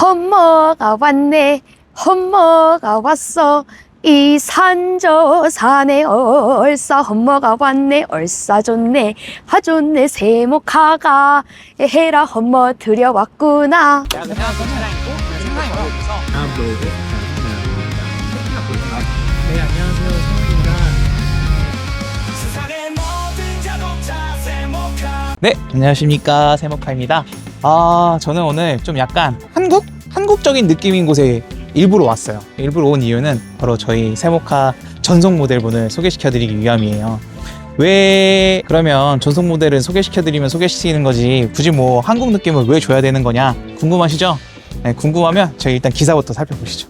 험머가 왔네. 험머가 왔어. 이 산저 산에 얼싸 험머가 왔네. 얼싸 좋네. 하 좋네. 세모카가 해라 험머 들여왔구나. 네, 안녕하세요. 네 안녕하십니까. 세모카입니다 아 저는 오늘 좀 약간 한국? 한국적인 느낌인 곳에 일부러 왔어요 일부러 온 이유는 바로 저희 세모카 전속 모델분을 소개시켜 드리기 위함이에요 왜 그러면 전속 모델을 소개시켜 드리면 소개시키는 거지 굳이 뭐 한국 느낌을 왜 줘야 되는 거냐 궁금하시죠? 네, 궁금하면 저희 일단 기사부터 살펴보시죠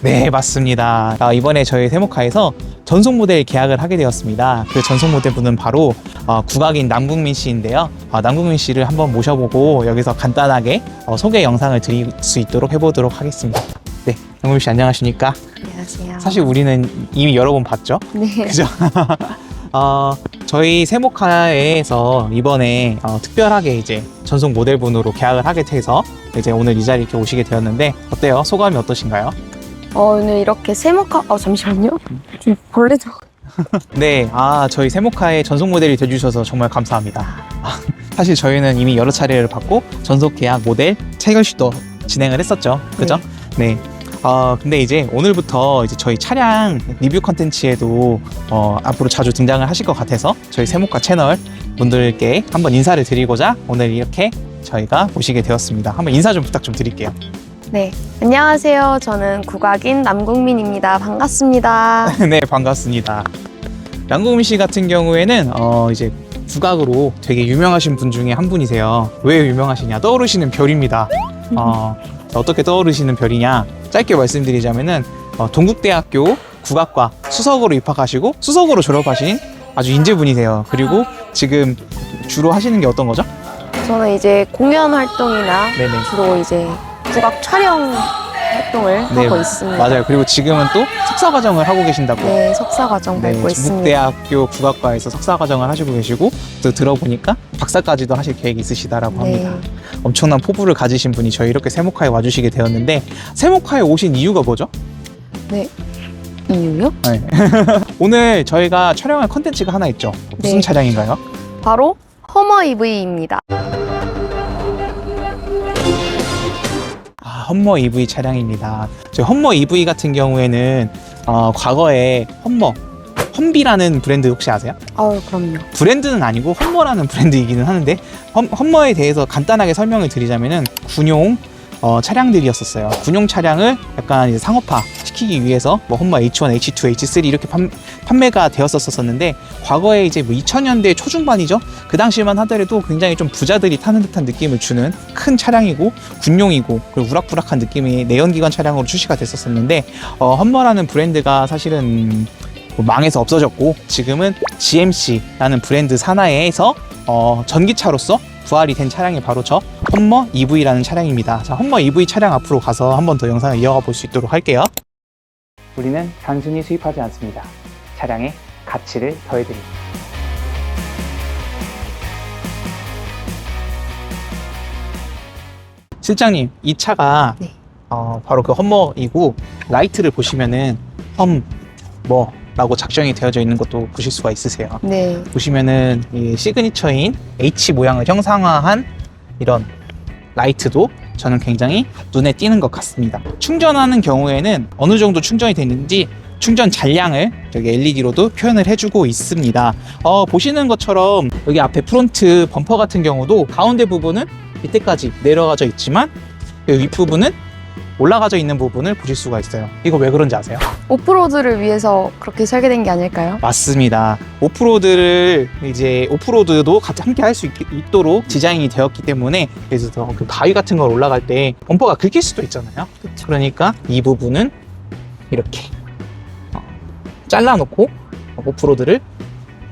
네, 맞습니다. 아, 이번에 저희 세모카에서 전속 모델 계약을 하게 되었습니다. 그 전속 모델 분은 바로 어, 국악인 남궁민 씨인데요. 어, 남궁민 씨를 한번 모셔보고 여기서 간단하게 어, 소개 영상을 드릴 수 있도록 해보도록 하겠습니다. 네, 남궁민 씨 안녕하십니까? 안녕하세요 사실 우리는 이미 여러 번 봤죠. 네. 그죠? 어, 저희 세모카에서 이번에 어, 특별하게 이제 전속 모델분으로 계약을 하게 돼서 이제 오늘 이 자리에 이렇게 오시게 되었는데 어때요? 소감이 어떠신가요? 어, 오늘 이렇게 세모카 어 잠시만요 좀 벌레 좀 네, 아 저희 세모카의 전속 모델이 돼주셔서 정말 감사합니다. 아, 사실 저희는 이미 여러 차례를 받고 전속 계약 모델 체결식도 진행을 했었죠, 그죠? 네. 어, 근데 이제 오늘부터 이제 저희 차량 리뷰 컨텐츠에도 어, 앞으로 자주 등장을 하실 것 같아서 저희 세모카 채널 분들께 한번 인사를 드리고자 오늘 이렇게 저희가 모시게 되었습니다. 한번 인사 좀 부탁 좀 드릴게요. 네 안녕하세요 저는 국악인 남국민입니다 반갑습니다 네, 반갑습니다. 양궁민 씨 같은 경우에는 어 이제 국악으로 되게 유명하신 분 중에 한 분이세요. 왜 유명하시냐? 떠오르시는 별입니다. 어, 어떻게 떠오르시는 별이냐? 짧게 말씀드리자면은 어, 동국대학교 국악과 수석으로 입학하시고 수석으로 졸업하신 아주 인재분이세요. 그리고 지금 주로 하시는 게 어떤 거죠? 저는 이제 공연 활동이나 네네. 주로 이제 국악 촬영 활동을 네, 하고 있습니다. 맞아요. 그리고 지금은 또 석사 과정을 하고 계신다고. 네, 석사 과정 네, 밟고 있습니다. 중국대학교 국악과에서 석사 과정을 하시고 계시고 또 들어보니까 박사까지도 하실 계획이 있으시다라고 네. 합니다. 엄청난 포부를 가지신 분이 저희 이렇게 세모카에 와주시게 되었는데 세모카에 오신 이유가 뭐죠? 이유요? 오늘 저희가 촬영할 컨텐츠가 하나 있죠. 무슨 네. 차량인가요? 바로 허머 EV입니다. 험머 EV 차량입니다. 험머 EV 같은 경우에는 어, 과거에 험머 험비라는 브랜드 혹시 아세요? 아유, 그럼요. 브랜드는 아니고 험머라는 브랜드이기는 하는데 험, 험머에 대해서 간단하게 설명을 드리자면은 군용 어, 차량들이었었어요. 군용 차량을 약간 상업화 시키기 위해서 뭐 험머 H1, H2, H3 이렇게 판, 판매가 되었었었는데 과거에 이제 뭐 2000년대 초중반이죠. 그 당시만 하더라도 굉장히 좀 부자들이 타는 듯한 느낌을 주는 큰 차량이고 군용이고 그리고 우락부락한 느낌의 내연기관 차량으로 출시가 됐었었는데 어, 험머라는 브랜드가 사실은 뭐 망해서 없어졌고 지금은 GMC라는 브랜드 산하에서 어, 전기차로서 부활이 된 차량이 바로 저 험머 EV라는 차량입니다. 자, 험머 EV 차량 앞으로 가서 한 번 더 영상을 이어가 볼 수 있도록 할게요. 우리는 단순히 수입하지 않습니다. 차량에 가치를 더해드립니다. 실장님, 이 차가 네. 어, 바로 그 험머이고 라이트를 보시면은 험머라고 작정이 되어져 있는 것도 보실 수가 있으세요. 네. 보시면은 이 시그니처인 H 모양을 형상화한 이런 라이트도 저는 굉장히 눈에 띄는 것 같습니다. 충전하는 경우에는 어느 정도 충전이 되는지 충전 잔량을 여기 LED로도 표현을 해주고 있습니다. 어, 보시는 것처럼 여기 앞에 프론트 범퍼 같은 경우도 가운데 부분은 밑에까지 내려가져 있지만 여기 윗부분은 올라가져 있는 부분을 보실 수가 있어요. 이거 왜 그런지 아세요? 오프로드를 위해서 그렇게 설계된 게 아닐까요? 맞습니다. 오프로드를 이제 오프로드도 같이 함께 할 수 있도록 디자인이 되었기 때문에 그래서 더그 바위 같은 걸 올라갈 때 범퍼가 긁힐 수도 있잖아요. 그쵸. 그러니까 이 부분은 이렇게 어, 잘라놓고 오프로드를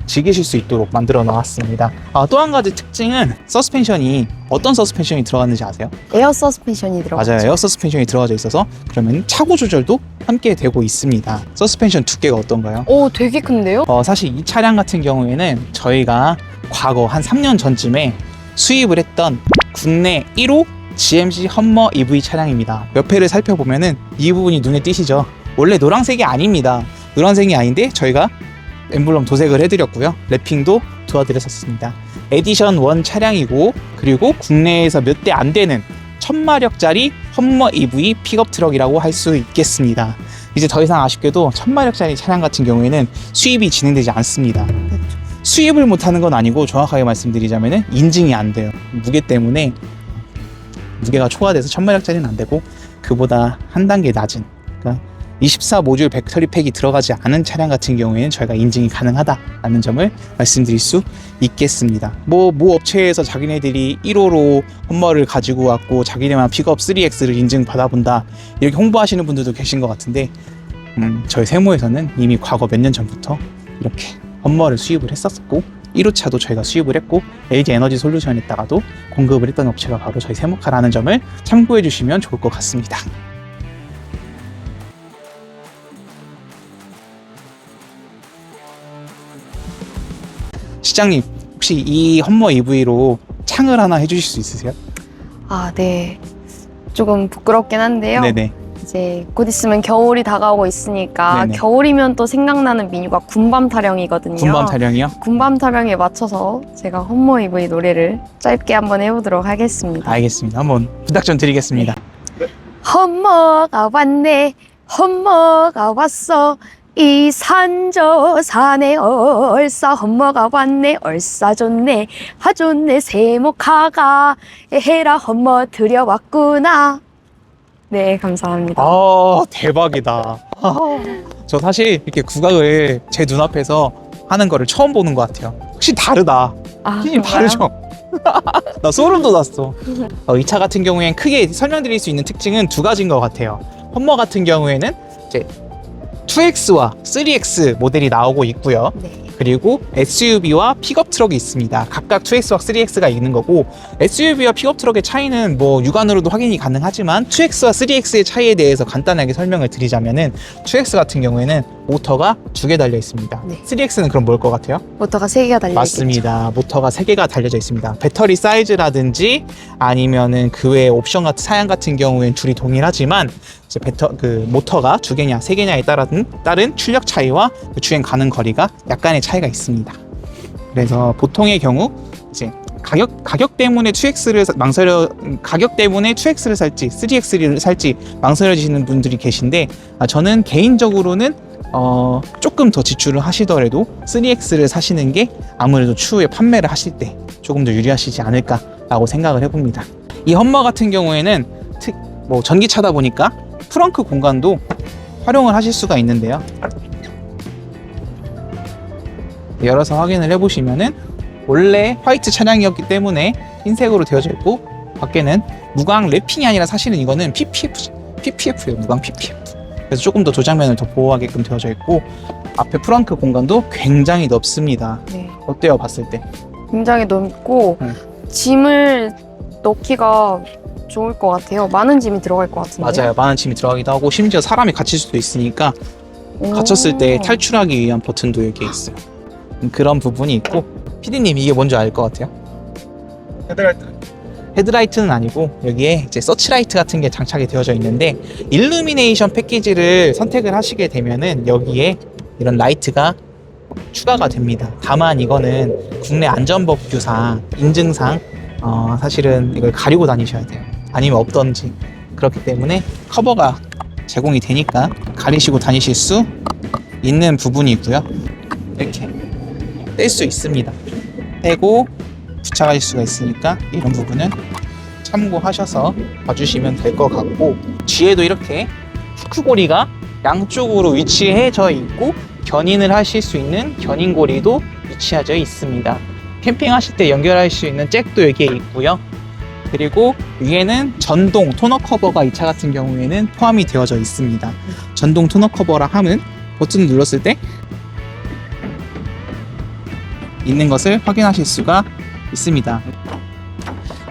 즐기실 수 있도록 만들어 놨습니다. 아, 또 한 가지 특징은 서스펜션이 어떤 서스펜션이 들어갔는지 아세요? 에어 서스펜션이 들어가죠. 맞아요. 에어 서스펜션이 들어가져 있어서 그러면 차고 조절도 함께 되고 있습니다. 서스펜션 두께가 어떤가요? 오, 되게 큰데요? 어, 사실 이 차량 같은 경우에는 저희가 과거 한 3년 전쯤에 수입을 했던 국내 1호 GMC 험머 EV 차량입니다. 옆에를 살펴보면은 이 부분이 눈에 띄시죠? 원래 노란색이 아닙니다. 노란색이 아닌데 저희가 엠블럼 도색을 해드렸고요. 랩핑도 도와드렸었습니다. 에디션 1 차량이고 그리고 국내에서 몇 대 안 되는 1000마력짜리 험머 EV 픽업 트럭이라고 할 수 있겠습니다. 이제 더 이상 아쉽게도 1000마력짜리 차량 같은 경우에는 수입이 진행되지 않습니다. 수입을 못하는 건 아니고 정확하게 말씀드리자면 인증이 안 돼요. 무게 때문에 무게가 초과돼서 1000마력짜리는 안 되고 그보다 한 단계 낮은 24 모듈 배터리 팩이 들어가지 않은 차량 같은 경우에는 저희가 인증이 가능하다라는 점을 말씀드릴 수 있겠습니다. 뭐, 모 업체에서 자기네들이 1호로 험머를 가지고 왔고 자기네만 픽업 3X를 인증 받아본다 이렇게 홍보하시는 분들도 계신 것 같은데 음, 저희 세모에서는 이미 과거 몇 년 전부터 이렇게 험머를 수입을 했었고 1호차도 저희가 수입을 했고 LG 에너지 솔루션에다가도 공급을 했던 업체가 바로 저희 세모카라는 점을 참고해 주시면 좋을 것 같습니다. 시장님 혹시 이 험머 EV로 창을 하나 해주실 수 있으세요? 아, 네. 조금 부끄럽긴 한데요. 네네. 이제 곧 있으면 겨울이 다가오고 있으니까 네네. 겨울이면 또 생각나는 메뉴가 군밤 타령이거든요. 군밤 타령이요? 군밤 타령에 맞춰서 제가 험머 이브의 노래를 짧게 한번 해보도록 하겠습니다. 알겠습니다. 한번 부탁 좀 드리겠습니다. 험머가 왔네 험머가 왔어 이 산 저 산에 얼싸 험머가 왔네 얼싸 좋네 하 좋네 세모카가 해라 험머 들여왔구나 네 감사합니다 아 대박이다. 저 사실 이렇게 국악을 제 눈앞에서 하는 거를 처음 보는 것 같아요. 혹시 다르다. 아, 힘이 그런가요? 다르죠? 나 소름 돋았어. 어, 이 차 같은 경우엔 크게 설명드릴 수 있는 특징은 두 가지인 것 같아요. 험머 같은 경우에는 이제 2X와 3X 모델이 나오고 있고요. 네. 그리고 SUV와 픽업 트럭이 있습니다. 각각 2X와 3X가 있는 거고 SUV와 픽업 트럭의 차이는 뭐 육안으로도 확인이 가능하지만 2X와 3X의 차이에 대해서 간단하게 설명을 드리자면은 2X 같은 경우에는 모터가 두 개 달려 있습니다. 네. 3X는 그럼 뭘 것 같아요? 모터가 세 개가 달려 있겠죠 맞습니다. 모터가 세 개가 달려져 있습니다. 배터리 사이즈라든지 아니면은 그 외에 옵션 같은 사양 같은 경우엔 둘이 동일하지만 이제 배터 그 모터가 두 개냐 세 개냐에 따른 따른 출력 차이와 그 주행 가능 거리가 약간의 차이가 있습니다. 그래서 보통의 경우 이제 가격 가격 때문에 2X를 망설여 가격 때문에 2X를 살지 3X를 살지 망설여지시는 분들이 계신데 아, 저는 개인적으로는 어, 조금 더 지출을 하시더라도 3X를 사시는 게 아무래도 추후에 판매를 하실 때 조금 더 유리하시지 않을까라고 생각을 해봅니다. 이 험머 같은 경우에는 특, 뭐 전기차다 보니까 트렁크 공간도 활용을 하실 수가 있는데요. 열어서 확인을 해보시면은 원래 화이트 차량이었기 때문에 흰색으로 되어져 있고 밖에는 무광 랩핑이 아니라 사실은 이거는 PPF, PPF예요. 무광 PPF. 그래서 조금 더 도장면을 더 보호하게끔 되어져 있고 앞에 프렁크 공간도 굉장히 넓습니다. 네. 어때요 봤을 때? 굉장히 넓고 네. 짐을 넣기가 좋을 것 같아요 많은 짐이 들어갈 것 같은데 맞아요. 많은 짐이 들어가기도 하고 심지어 사람이 갇힐 수도 있으니까 갇혔을 때 탈출하기 위한 버튼도 여기에 있어요. 음, 그런 부분이 있고 피디님 이게 뭔지 알 것 같아요? 헤드라이트 헤드라이트는 아니고 여기에 이제 서치라이트 같은 게 장착이 되어져 있는데 일루미네이션 패키지를 선택을 하시게 되면은 여기에 이런 라이트가 추가가 됩니다. 다만 이거는 국내 안전법규상 인증상 어, 사실은 이걸 가리고 다니셔야 돼요. 아니면 없던지 그렇기 때문에 커버가 제공이 되니까 가리시고 다니실 수 있는 부분이 있고요. 이렇게 뗄 수 있습니다. 떼고 부착하실 수가 있으니까 이런 부분은 참고하셔서 봐주시면 될 것 같고 뒤에도 이렇게 후크고리가 양쪽으로 위치해져 있고 견인을 하실 수 있는 견인고리도 위치하져 있습니다. 캠핑하실 때 연결할 수 있는 잭도 여기에 있고요. 그리고 위에는 전동 토너 커버가 이 차 같은 경우에는 포함이 되어져 있습니다. 전동 토너 커버라 함은 버튼을 눌렀을 때 있는 것을 확인하실 수가 있습니다.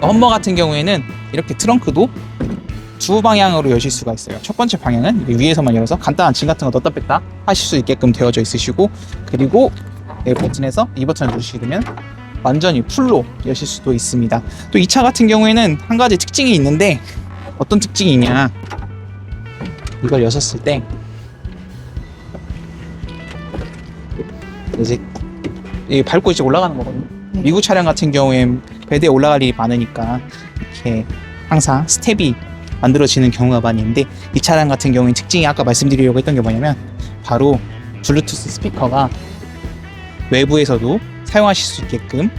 험머 같은 경우에는 이렇게 트렁크도 두 방향으로 여실 수가 있어요. 첫 번째 방향은 위에서만 열어서 간단한 짐 같은 거 넣었다 뺐다 하실 수 있게끔 되어져 있으시고 그리고 이 버튼에서 이 버튼을 누르시게 되면 완전히 풀로 여실 수도 있습니다. 또 이 차 같은 경우에는 한 가지 특징이 있는데 어떤 특징이 있냐? 이걸 여셨을 때 이제 이 밟고 이제 올라가는 거거든요. 네. 미국 차량 같은 경우엔 배대에 올라갈 일이 많으니까 이렇게 항상 스텝이 만들어지는 경우가 많이 있는데 이 차량 같은 경우엔 특징이 아까 말씀드리려고 했던 게 뭐냐면 바로 블루투스 스피커가 외부에서도 사용하실 수 있게끔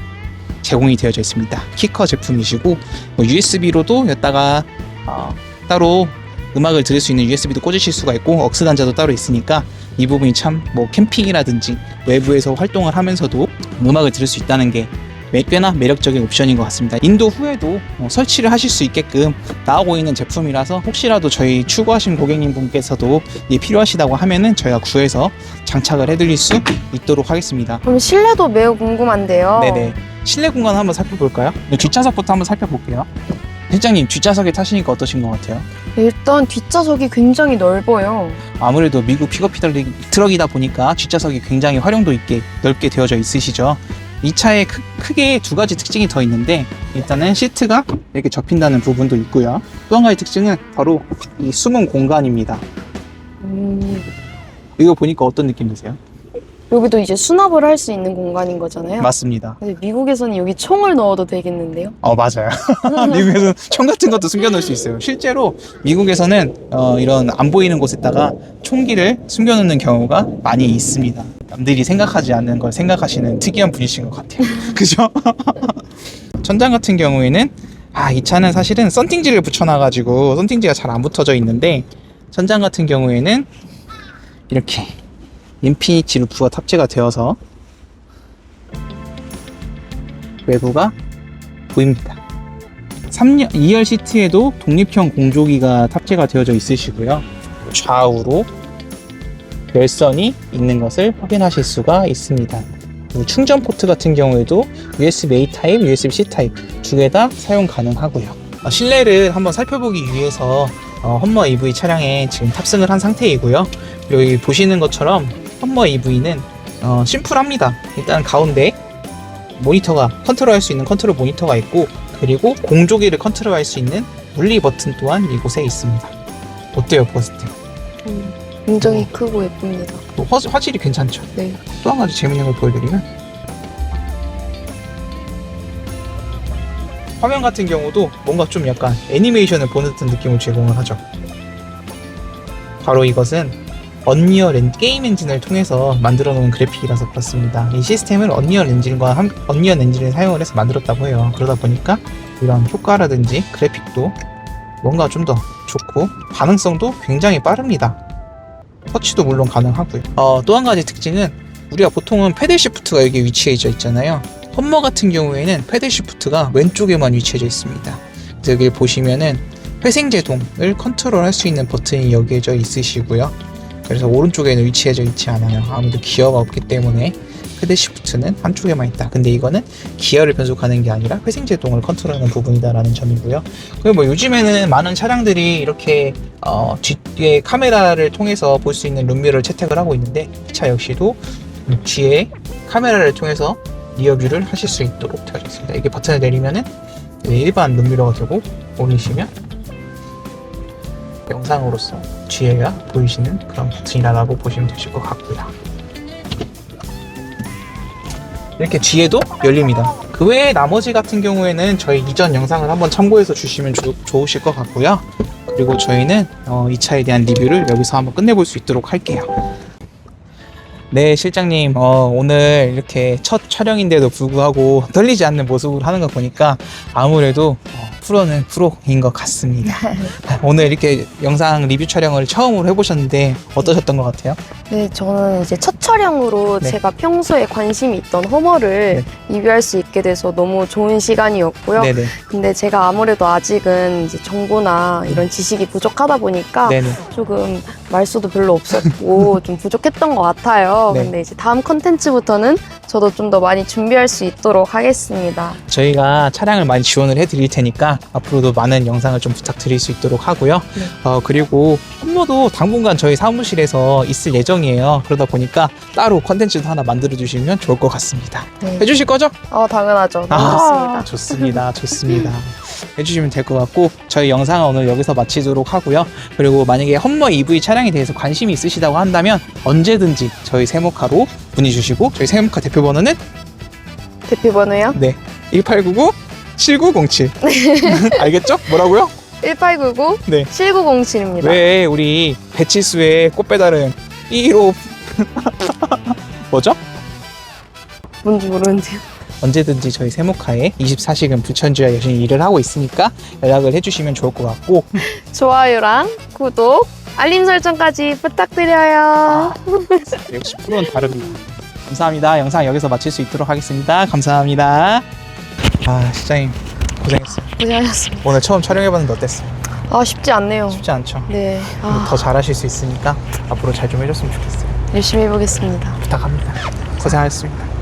제공이 되어져 있습니다. 키커 제품이시고 뭐 USB로도 여기다가 어, 따로 음악을 들을 수 있는 USB도 꽂으실 수가 있고 억스 단자도 따로 있으니까 이 부분이 참 뭐 캠핑이라든지 외부에서 활동을 하면서도 음악을 들을 수 있다는 게 매- 꽤나 매력적인 옵션인 것 같습니다. 인도 후에도 어, 설치를 하실 수 있게끔 나오고 있는 제품이라서 혹시라도 저희 출고하신 고객님 분께서도 이 필요하시다고 하면은 저희가 구해서 장착을 해드릴 수 있도록 하겠습니다. 그럼 실내도 매우 궁금한데요. 네네. 실내 공간 한번 살펴볼까요? 네, 뒷좌석부터 한번 살펴볼게요. 실장님 뒷좌석에 타시니까 어떠신 것 같아요? 일단 뒷좌석이 굉장히 넓어요. 아무래도 미국 픽업 트럭이- 트럭이다 보니까 뒷좌석이 굉장히 활용도 있게 넓게 되어져 있으시죠. 이 차에 크, 크게 두 가지 특징이 더 있는데 일단은 시트가 이렇게 접힌다는 부분도 있고요. 또 한 가지 특징은 바로 이 숨은 공간입니다. 음, 이거 보니까 어떤 느낌 드세요? 여기도 이제 수납을 할 수 있는 공간인 거잖아요. 맞습니다. 근데 미국에서는 여기 총을 넣어도 되겠는데요? 어 맞아요. 미국에서는 총 같은 것도 숨겨놓을 수 있어요. 실제로 미국에서는 어, 이런 안 보이는 곳에다가 총기를 숨겨놓는 경우가 많이 있습니다. 남들이 생각하지 않는 걸 생각하시는 특이한 분이신 것 같아요. 그죠? 천장 같은 경우에는 아 이 차는 사실은 썬팅지를 붙여놔가지고 썬팅지가 잘 안 붙어져 있는데 천장 같은 경우에는 이렇게 인피니치 루프가 탑재가 되어서 외부가 보입니다. 3열, 2열 시트에도 독립형 공조기가 탑재가 되어져 있으시고요. 좌우로 열선이 있는 것을 확인하실 수가 있습니다. 충전 포트 같은 경우에도 USB-A 타입, USB-C 타입 두 개 다 사용 가능하고요. 어, 실내를 한번 살펴보기 위해서 어, 험머 EV 차량에 지금 탑승을 한 상태이고요. 여기 보시는 것처럼 험머 EV는 어, 심플합니다. 일단 가운데 모니터가 컨트롤할 수 있는 컨트롤 모니터가 있고 그리고 공조기를 컨트롤할 수 있는 물리 버튼 또한 이곳에 있습니다. 어때요, 때? 음, 굉장히 크고 예쁩니다. 뭐 화, 화질이 괜찮죠? 네. 또 한 가지 재밌는 걸 보여드리면 화면 같은 경우도 뭔가 좀 약간 애니메이션을 보는 듯한 느낌을 제공을 하죠. 바로 이것은 언리얼 엔, 게임 엔진을 통해서 만들어 놓은 그래픽이라서 그렇습니다. 이 시스템을 언리얼 엔진과 함, 언리얼 엔진을 사용을 해서 만들었다고 해요. 그러다 보니까 이런 효과라든지 그래픽도 뭔가 좀 더 좋고 반응성도 굉장히 빠릅니다. 터치도 물론 가능하고요. 어, 또 한 가지 특징은 우리가 보통은 패들 시프트가 여기 위치해져 있잖아요. 험머 같은 경우에는 패들 시프트가 왼쪽에만 위치해져 있습니다. 여기 보시면은 회생 제동을 컨트롤할 수 있는 버튼이 여기에져 있으시고요. 그래서 오른쪽에는 위치해져 있지 않아요. 아무래도 기어가 없기 때문에 패들 시프트는 한쪽에만 있다. 근데 이거는 기어를 변속하는 게 아니라 회생 제동을 컨트롤하는 부분이다라는 점이고요. 그리고 뭐 요즘에는 많은 차량들이 이렇게 어, 뒤에 카메라를 통해서 볼 수 있는 룸미러를 채택을 하고 있는데 이 차 역시도 뒤에 카메라를 통해서 리어뷰를 하실 수 있도록 되어 있습니다. 이게 버튼을 내리면은 일반 룸미러가 되고 올리시면 영상으로서 뒤에가 보이시는 그런 버튼이라고 보시면 되실 것 같고요. 이렇게 뒤에도 열립니다. 그 외에 나머지 같은 경우에는 저희 이전 영상을 한번 참고해서 주시면 좋- 좋으실 것 같고요. 그리고 저희는 어, 이 차에 대한 리뷰를 여기서 한번 끝내볼 수 있도록 할게요. 네, 실장님, 어, 오늘 이렇게 첫 촬영인데도 불구하고 떨리지 않는 모습을 하는 거 보니까 아무래도 어, 프로는 프로인 것 같습니다. 오늘 이렇게 영상 리뷰 촬영을 처음으로 해보셨는데 어떠셨던 것 같아요? 네, 저는 이제 첫 촬영으로 네. 제가 평소에 관심이 있던 허머를 리뷰할 수 있게 돼서 너무 좋은 시간이었고요. 네네. 근데 제가 아무래도 아직은 이제 정보나 이런 지식이 부족하다 보니까 네네. 조금 말수도 별로 없었고 좀 부족했던 것 같아요. 네. 근데 이제 다음 컨텐츠부터는 저도 좀 더 많이 준비할 수 있도록 하겠습니다. 저희가 차량을 많이 지원을 해드릴 테니까 앞으로도 많은 영상을 좀 부탁드릴 수 있도록 하고요. 네. 어, 그리고 홈모도 당분간 저희 사무실에서 있을 예정이에요. 그러다 보니까 따로 컨텐츠도 하나 만들어 주시면 좋을 것 같습니다. 네. 해주실 거죠? 어, 당연하죠. 너무 아, 좋습니다. 좋습니다. 좋습니다. 해주시면 될 것 같고 저희 영상은 오늘 여기서 마치도록 하고요. 그리고 만약에 험머 EV 차량에 대해서 관심이 있으시다고 한다면 언제든지 저희 세모카로 문의 주시고 저희 세모카 대표 번호는 대표 번호요? 네 1899 7907 알겠죠? 뭐라고요? 1899 네. 7907입니다. 왜 우리 배치수의 꽃 배달은 1호 뭐죠? 뭔지 모르는데요. 언제든지 저희 세모카에 24시간 불천주야 여전히 일을 하고 있으니까 연락을 해주시면 좋을 것 같고 좋아요랑 구독, 알림 설정까지 부탁드려요. 역시 프로는 다릅니다. 감사합니다. 영상 여기서 마칠 수 있도록 하겠습니다. 감사합니다. 아 시장님 고생했어요. 고생하셨습니다. 오늘 처음 촬영해봤는데 어땠어요? 아, 쉽지 않네요. 쉽지 않죠? 네. 아, 더 잘하실 수 있으니까 앞으로 잘 좀 해줬으면 좋겠어요. 열심히 해보겠습니다. 부탁합니다. 고생하셨습니다.